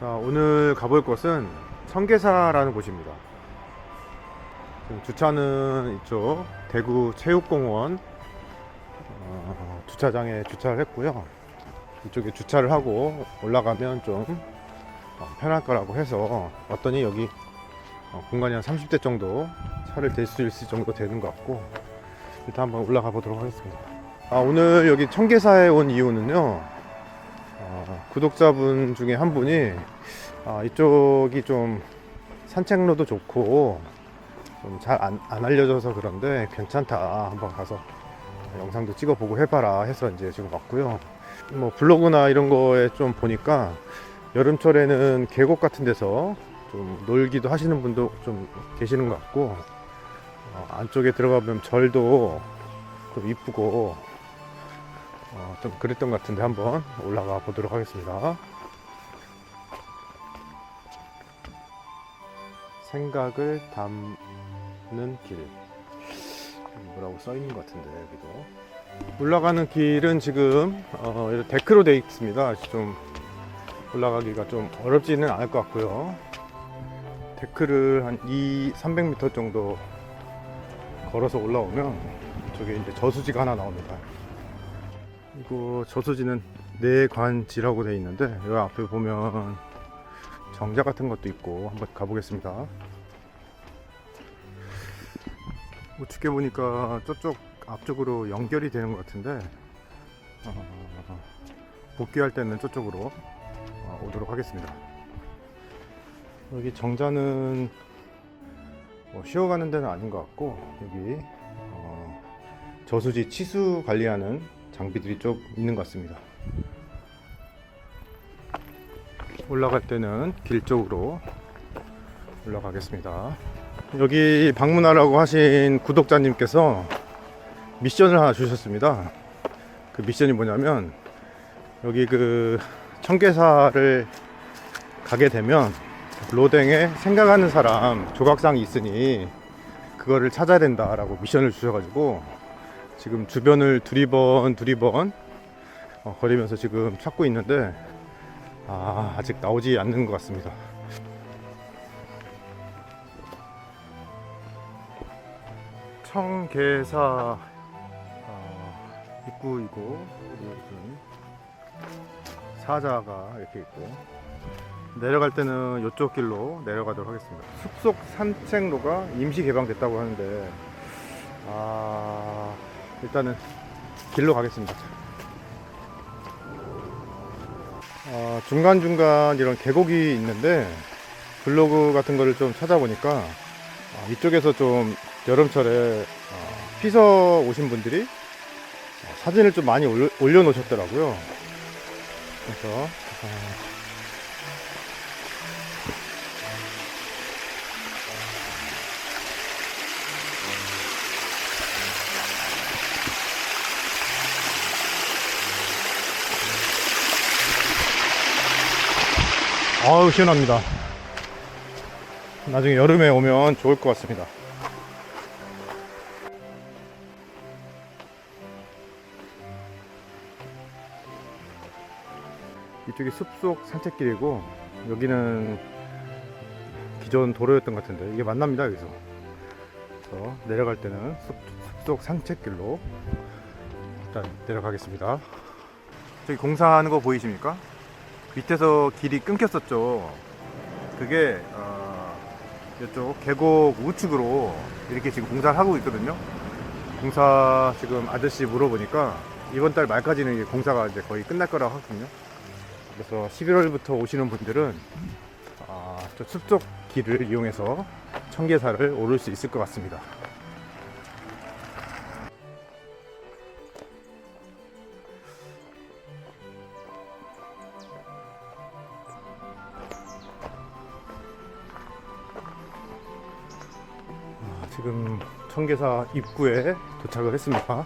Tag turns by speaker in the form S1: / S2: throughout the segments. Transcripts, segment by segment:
S1: 자, 오늘 가볼 곳은 청계사라는 곳입니다. 주차는 이쪽 대구 체육공원 어, 주차장에 주차를 했고요. 이쪽에 주차를 하고 올라가면 좀 어, 편할 거라고 해서 왔더니 여기 어, 공간이 한 30대 정도 차를 댈 수 있을 정도 되는 것 같고 일단 한번 올라가 보도록 하겠습니다. 아, 오늘 여기 청계사에 온 이유는요. 어, 구독자분 중에 한 분이 아, 이쪽이 좀 산책로도 좋고 좀 잘안 안 알려져서 그런데 괜찮다 한번 가서 영상도 찍어보고 해봐라 해서 이제 지금 왔고요. 뭐 블로그나 이런 거에 좀 보니까 여름철에는 계곡 같은 데서 좀 놀기도 하시는 분도 좀 계시는 것 같고 어, 안쪽에 들어가면 절도 좀 이쁘고 어, 좀 그랬던 것 같은데 한번 올라가 보도록 하겠습니다. 생각을 담는 길 뭐라고 써 있는 것 같은데 여기도 올라가는 길은 지금 어, 데크로 되어 있습니다. 좀 올라가기가 좀 어렵지는 않을 것 같고요. 데크를 한 2, 300m 정도 걸어서 올라오면 저게 이제 저수지가 하나 나옵니다. 이거 저수지는 내관지라고 되어 있는데 여기 앞에 보면 정자 같은 것도 있고 한번 가보겠습니다. 우측에 보니까 저쪽 앞쪽으로 연결이 되는 것 같은데 어, 복귀할 때는 저쪽으로 어, 오도록 하겠습니다. 여기 정자는 뭐 쉬어가는 데는 아닌 것 같고 여기 어, 저수지 치수 관리하는 장비들이 좀 있는 것 같습니다. 올라갈 때는 길 쪽으로 올라가겠습니다. 여기 방문하라고 하신 구독자님께서 미션을 하나 주셨습니다. 그 미션이 뭐냐면 여기 그 청계사를 가게 되면 로댕에 생각하는 사람 조각상이 있으니 그거를 찾아야 된다라고 미션을 주셔가지고 지금 주변을 두리번 두리번 어, 거리면서 지금 찾고 있는데 아, 아직 나오지 않는 것 같습니다. 청계사 어, 입구이고 여기 사자가 이렇게 있고 내려갈 때는 이쪽 길로 내려가도록 하겠습니다. 숲속 산책로가 임시 개방됐다고 하는데 아 일단은 길로 가겠습니다. 어, 중간중간 이런 계곡이 있는데 블로그 같은 거를 좀 찾아보니까 어, 이쪽에서 좀 여름철에 어, 피서 오신 분들이 어, 사진을 좀 많이 올려, 올려 놓으셨더라고요. 그래서 어, 아우 시원합니다. 나중에 여름에 오면 좋을 것 같습니다. 이쪽이 숲속 산책길이고 여기는 기존 도로였던 것 같은데 이게 만납니다 여기서 그래서 내려갈 때는 숲, 숲속 산책길로 일단 내려가겠습니다 저기 공사하는 거 보이십니까? 밑에서 길이 끊겼었죠. 그게 어, 이쪽 계곡 우측으로 이렇게 지금 공사를 하고 있거든요. 공사 지금 아저씨 물어보니까 이번 달 말까지는 이게 공사가 이제 거의 끝날 거라고 하거든요. 그래서 11월부터 오시는 분들은 아, 저 숲속 길을 이용해서 청계사를 오를 수 있을 것 같습니다. 지금 청계사 입구에 도착을 했습니다.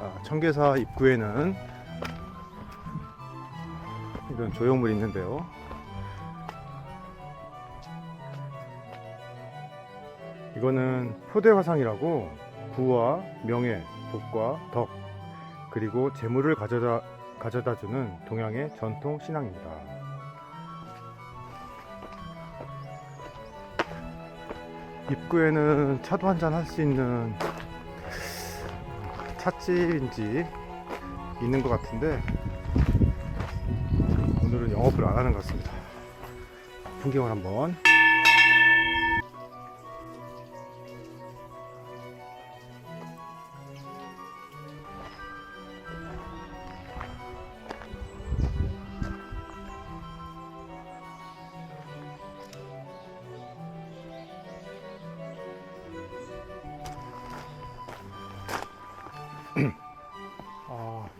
S1: 아, 청계사 입구에는 이런 조형물이 있는데요. 이거는 표대 화상이라고 부와 명예, 복과 덕, 그리고 재물을 가져다, 가져다 주는 동양의 전통 신앙입니다. 입구에는 차도 한잔 할 수 있는 찻집인지 있는 것 같은데 오늘은 영업을 안 하는 것 같습니다. 풍경을 한번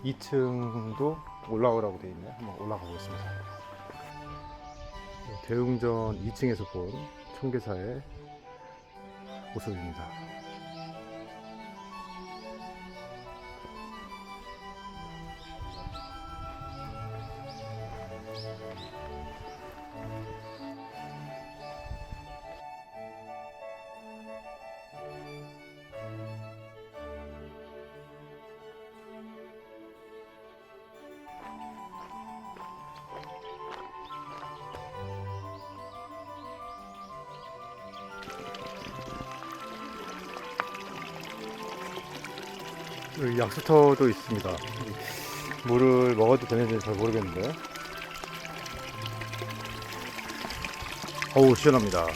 S1: 2층도 올라오라고 되어 있네요. 한번 올라가 보겠습니다. 네, 대웅전 2층에서 본 청계사의 모습입니다. 약수터도 있습니다. 물을 먹어도 되는지 잘 모르겠는데. 어우, 시원합니다.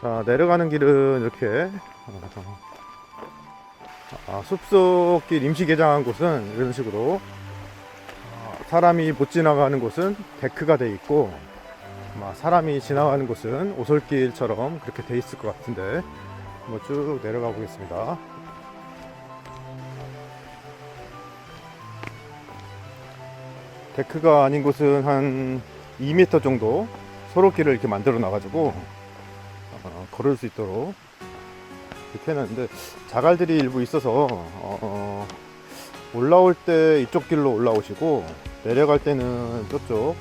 S1: 자, 내려가는 길은 이렇게, 어, 아, 숲속길 임시 개장한 곳은 이런 식으로, 어, 사람이 못 지나가는 곳은 데크가 돼 있고, 아마 사람이 지나가는 곳은 오솔길처럼 그렇게 돼 있을 것 같은데, 한번 쭉 내려가 보겠습니다. 데크가 아닌 곳은 한 2m 정도 소로길을 이렇게 만들어 놔가지고 어, 걸을 수 있도록 이렇게 해놨는데 자갈들이 일부 있어서 어, 어, 올라올 때 이쪽 길로 올라오시고 내려갈 때는 저쪽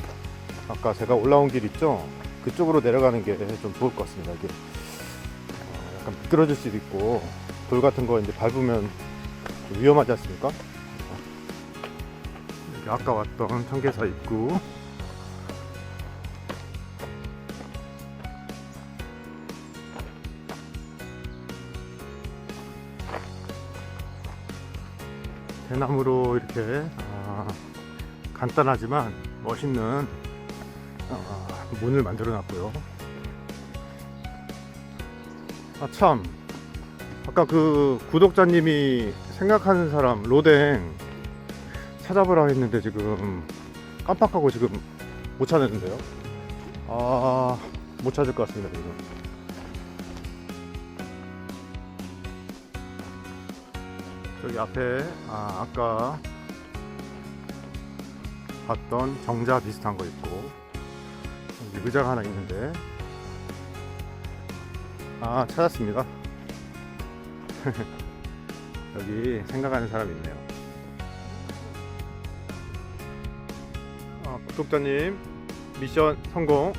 S1: 아까 제가 올라온 길 있죠 그쪽으로 내려가는 게 좀 좋을 것 같습니다 이게 어, 약간 미끄러질 수도 있고 돌 같은 거 이제 밟으면 좀 위험하지 않습니까? 아까 왔던 청계사 입구 대나무로 이렇게 아, 간단하지만 멋있는 아, 문을 만들어 놨고요. 아 참. 아까 그 구독자님이 생각하는 사람 로댕 찾아보라 했는데 지금 깜빡하고 지금 못 찾았는데요. 아, 못 찾을 것 같습니다, 지금. 저기 앞에, 아, 아까 봤던 정자 비슷한 거 있고, 여기 의자가 하나 있는데, 아, 찾았습니다. 여기 생각하는 사람이 있네요. 구독자님 미션 성공